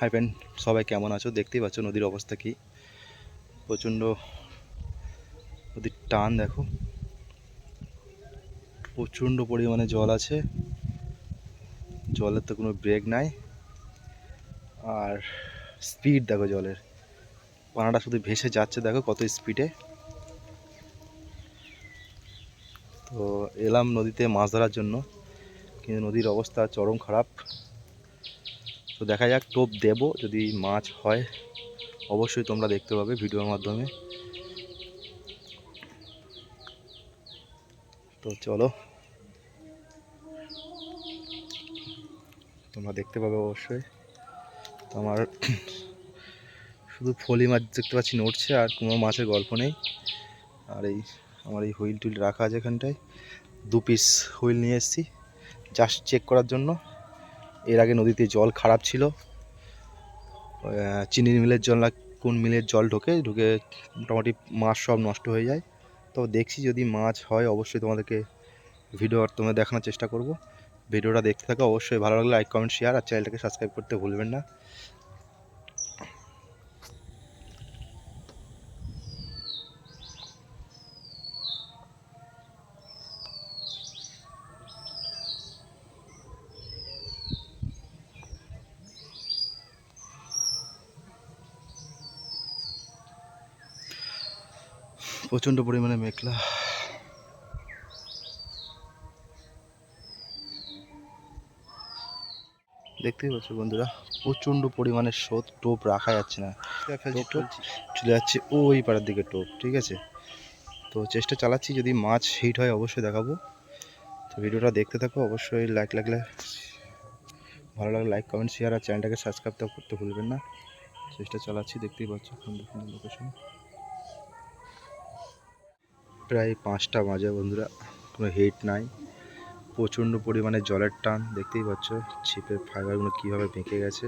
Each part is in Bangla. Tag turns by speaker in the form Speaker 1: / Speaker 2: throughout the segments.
Speaker 1: হাই ফ্রেন্ড সবাই কেমন আছো? দেখতেই পাচ্ছ নদীর অবস্থা কি? প্রচণ্ড নদীর টান, দেখো। প্রচণ্ড পরিমাণে জল আছে। জলের তো কোনো ব্রেক নাই। আর স্পিড দেখো জলের। পানাটা শুধু ভেসে যাচ্ছে, দেখো কত স্পিডে তো এলাম নদীতে মাছ ধরার জন্য। কিন্তু নদীর অবস্থা চরম খারাপ। তো দেখা যাক, টোপ দেব যদি মাছ হয়। অবশ্যই তোমরা দেখতে পাবে ভিডিওর মাধ্যমে। তো চলো। তোমরা দেখতে পাবে অবশ্যই। তো আমার শুধু ফলি মাছ দেখতে পাচ্ছি নড়ছে, আর কোনো মাছের গল্প নেই। আর এই আমার এই হুইল টুইল রাখা আছে এখানটায়। দু পিস হুইল নিয়ে এসেছি জাস্ট চেক করার জন্য। এর আগে নদীতে জল খারাপ ছিল। চিনির মিলের জল না কোন মিলের জল ঢোকে, ঢুকে মোটামুটি মাছ সব নষ্ট হয়ে যায়। তো দেখছি যদি মাছ হয়, অবশ্যই তোমাদেরকে ভিডিও তোমাদের দেখানোর চেষ্টা করব। ভিডিওটা দেখতে থাকো, অবশ্যই ভালো লাগলে লাইক কমেন্ট শেয়ার আর চ্যানেলটাকে সাবস্ক্রাইব করতে ভুলবেন না। প্রচণ্ড পরিমাণে মেঘলা। দেখতেই পাচ্ছ বন্ধুরা প্রচণ্ড পরিমাণে স্রোত টোপ রাখা যাচ্ছে না। চলে যাচ্ছে ওই পাড়ার দিকে টোপ ঠিক আছে? তো চেষ্টা চালাচ্ছি যদি মাছ হিট হয় অবশ্যই দেখাবো। তো ভিডিওটা দেখতে থাকো অবশ্যই লাইক লাগলে ভালো লাগলে লাইক কমেন্ট শেয়ার আর চ্যানেলটাকে সাবস্ক্রাইব করতে ভুলবেন না। চেষ্টা চালাচ্ছি দেখতেই পাচ্ছ সুন্দর সুন্দর লোকেশন প্রায় পাঁচটা বাজে বন্ধুরা, কোনো হিট নাই। প্রচণ্ড পরিমাণে জলের টান, দেখতেই পাচ্ছ ছিপের ফাইবারগুলো কীভাবে বেঁকে গেছে।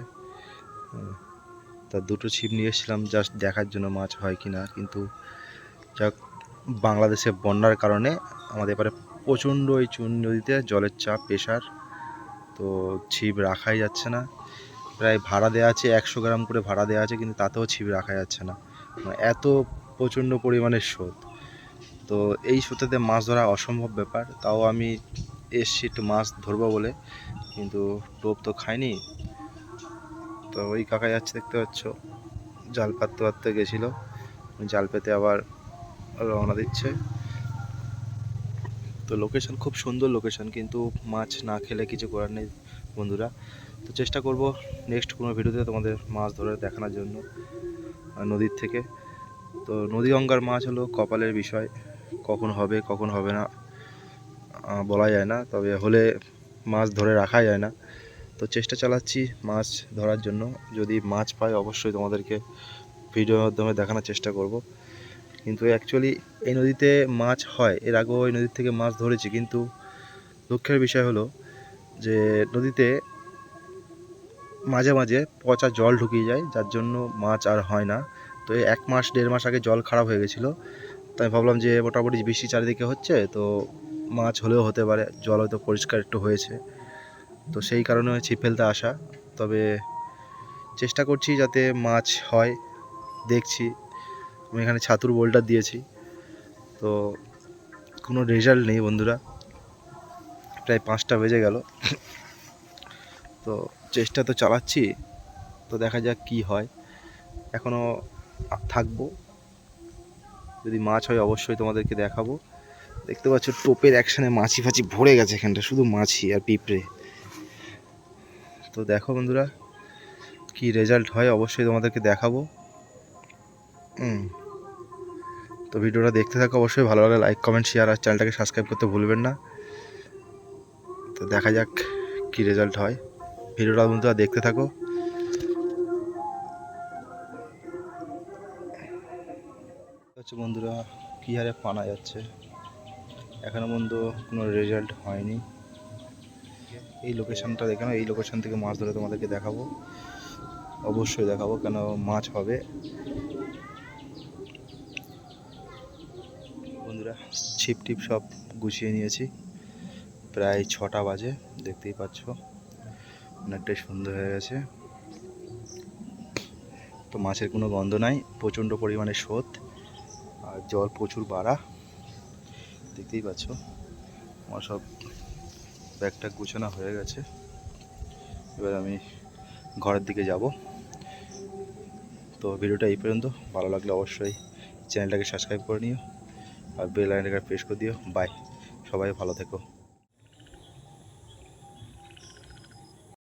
Speaker 1: তা দুটো ছিপ নিয়ে এসেছিলাম জাস্ট দেখার জন্য মাছ হয় কি না কিন্তু যাক, বাংলাদেশে বন্যার কারণে আমাদের এবারে প্রচণ্ড ওই চুন নদীতে জলের চাপ প্রেশার তো ছিপ রাখাই যাচ্ছে না। প্রায় ভাড়া দেওয়া আছে, একশো গ্রাম করে ভাড়া দেওয়া আছে, কিন্তু তাতেও ছিপ রাখা যাচ্ছে না। মানে এত প্রচণ্ড পরিমাণের স্রোত। তো এই স্রোতেতে মাছ ধরা অসম্ভব ব্যাপার। তাও আমি এসছি একটু মাছ ধরবো বলে, কিন্তু টোপ তো খাইনি। তো ওই কাকা যাচ্ছে দেখতে পাচ্ছ, জাল পাততে পাততে গেছিল। জাল পেতে আবার রওনা দিচ্ছে। তো লোকেশন খুব সুন্দর লোকেশন কিন্তু মাছ না খেলে কিছু করার নেই বন্ধুরা। তো চেষ্টা করব নেক্সট কোনো ভিডিওতে তোমাদের মাছ ধরে দেখানোর জন্য, নদীর থেকে। তো নদী গঙ্গার মাছ হলো কপালের বিষয়। কখন হবে কখন হবে না বলা যায় না, তবে হলে মাছ ধরে রাখা যায় না। তো চেষ্টা চালাচ্ছি মাছ ধরার জন্য। যদি মাছ পাই, অবশ্যই তোমাদেরকে ভিডিওর মাধ্যমে দেখানোর চেষ্টা করব। কিন্তু অ্যাকচুয়ালি এই নদীতে মাছ হয়, এর আগেও এই নদীর থেকে মাছ ধরেছি, কিন্তু দুঃখের বিষয় হলো যে নদীতে মাঝে মাঝে পচা জল ঢুকিয়ে যায়, যার জন্য মাছ আর হয় না। তো এক মাস, দেড় মাস আগে জল খারাপ হয়ে গেছিল। তাই আমি ভাবলাম যে মোটামুটি বৃষ্টি চারিদিকে হচ্ছে, তো মাছ হলেও হতে পারে, জল হয়তো পরিষ্কার একটু হয়েছে। তো সেই কারণে ছিপ ফেলতে আসা। তবে চেষ্টা করছি যাতে মাছ হয়, দেখছি। আমি এখানে ছাতুর বোল্ডার দিয়েছি। তো কোনো রেজাল্ট নেই বন্ধুরা। প্রায় পাঁচটা বেজে গেল। তো চেষ্টা তো চালাচ্ছি। তো দেখা যাক কি হয়। এখনও থাকব। যদি মাছ হয় অবশ্যই তোমাদেরকে দেখাবো। দেখতে পাচ্ছ টোপের অ্যাকশানে মাছি ফাছি ভরে গেছে এখানটা, শুধু মাছি আর পিঁপড়ে। তো দেখো বন্ধুরা, কি রেজাল্ট হয় অবশ্যই তোমাদেরকে দেখাবো। তো ভিডিওটা দেখতে থাকো, অবশ্যই ভালো লাগলে লাইক কমেন্ট শেয়ার আর চ্যানেলটাকে সাবস্ক্রাইব করতে ভুলবেন না। তো দেখা যাক কি রেজাল্ট হয়। ভিডিওটা বন্ধুরা দেখতে থাকো। হচ্ছে বন্ধুরা, কী হারে পানা যাচ্ছে? এখনও পর্যন্ত কোনো রেজাল্ট হয়নি। এই লোকেশানটা দেখে এই লোকেশান থেকে মাছ ধরে তোমাদেরকে দেখাবো। অবশ্যই দেখাবো কেন মাছ হবে। বন্ধুরা ছিপ টিপ সব গুছিয়ে নিয়েছি। প্রায় ছটা বাজে, দেখতেই পাচ্ছ। অনেকটাই সুন্দর হয়ে গেছে। তো মাছের কোনো গন্ধ নাই, প্রচণ্ড পরিমাণে স্রোত। আর জল প্রচুর বাড়া। দেখতেই পাচ্ছ, আমার সব ব্যাগটা গুছানো হয়ে গেছে। এবার আমি ঘরের দিকে যাব। তো ভিডিওটা এই পর্যন্ত। ভালো লাগলে অবশ্যই চ্যানেলটাকে সাবস্ক্রাইব করে নিও আর বেল আইকনটা প্রেস করে দিও। বাই, সবাই ভালো থেকো।